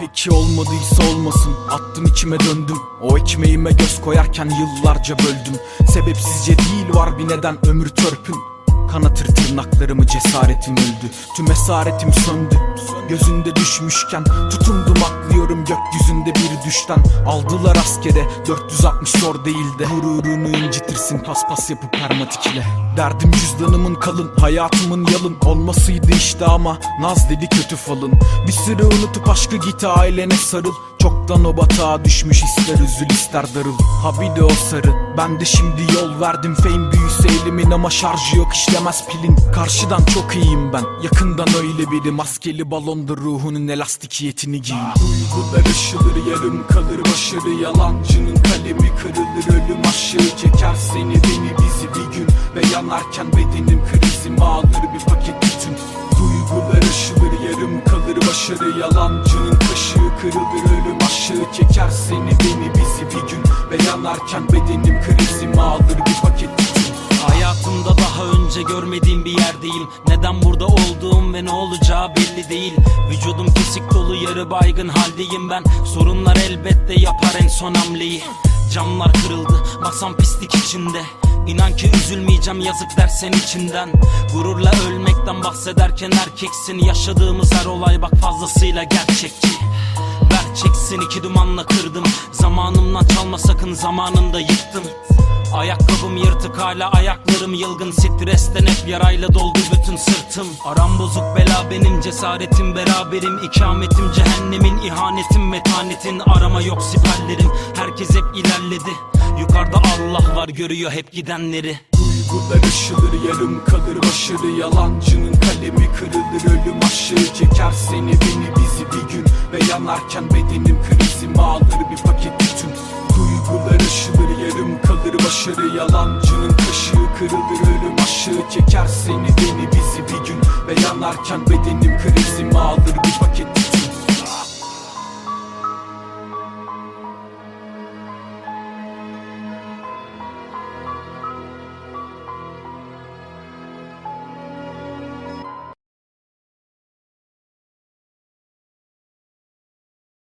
Ki olmadıysa olmasın. Attım içime döndüm. O ekmeğime göz koyarken yıllarca böldüm. Sebepsizce değil var bir neden ömür törpün Kanatır tırnaklarımı cesaretim öldü. Tüm esaretim söndü. Gözünde düşmüşken Tutundum aklıyorum gökyüzünde bir düşten Aldılar askere 460 zor değil de. Gururunu incitirsin paspas yapıp permatikle Derdim cüzdanımın kalın Hayatımın yalın. Olmasıydı işte ama Naz dedi kötü falın. Bir süre unutup aşkı git ailene sarıl. Çoktan o batağa düşmüş ister üzül ister darıl. Ha bir de o sarı. Ben de şimdi yol verdim. Fame büyüse elimin ama şarjı yok işlemez pilin. Karşıdan çok iyiyim ben. Yakından öyle biri. Maskeli balonda ruhunun elastikiyetini giy Duygular ışılır yarım kalır başarı. Yalancının kalemi kırılır ölüm aşağı Çeker seni beni bizi bir gün. Ve yanarken bedenim krizimi alır bir paket bütün. Duygular ışılır yarım kalır başarı. Yalancının kaşığı kırılır ölüm aşağı Çeker seni beni bizi bir gün. Ve yanarken bedenim krizimi alır bir paket bütün. Hayatımda daha önce görmediğim bir yerdeyim Neden burada olduğum ve ne olacağı belli değil. Vücudum kesik dolu yarı baygın haldeyim ben. Sorunlar elbette yapar en son hamleyi. Camlar kırıldı masam pislik içinde. İnan ki üzülmeyeceğim yazık dersen içinden. Gururla ölmekten bahsederken erkeksin. Yaşadığımız her olay bak fazlasıyla gerçekçi. Ver çeksin iki dumanla kırdım. Zamanımdan çalma sakın zamanında yıktım Ayakkabım yırtık hala ayaklarım yılgın. Stresten hep yarayla doldu bütün sırtım. Aram bozuk bela benim cesaretim beraberim. İkametim cehennemin ihanetim metanetin. Arama yok siperlerim herkes hep ilerledi. Yukarıda Allah var görüyor hep gidenleri. Duygular ışılır yarım kalır başarı. Yalancının kalemi kırılır ölüm aşağı Çeker seni beni bizi bir gün. Ve yanarken bedenim krizimi alır bir paket bütün Duygular ışılır yarım kalır başarı. Yalancının kaşığı kırılır ölüm aşağı Çeker seni beni bizi bir gün. Ve yanarken bedenim paket bütün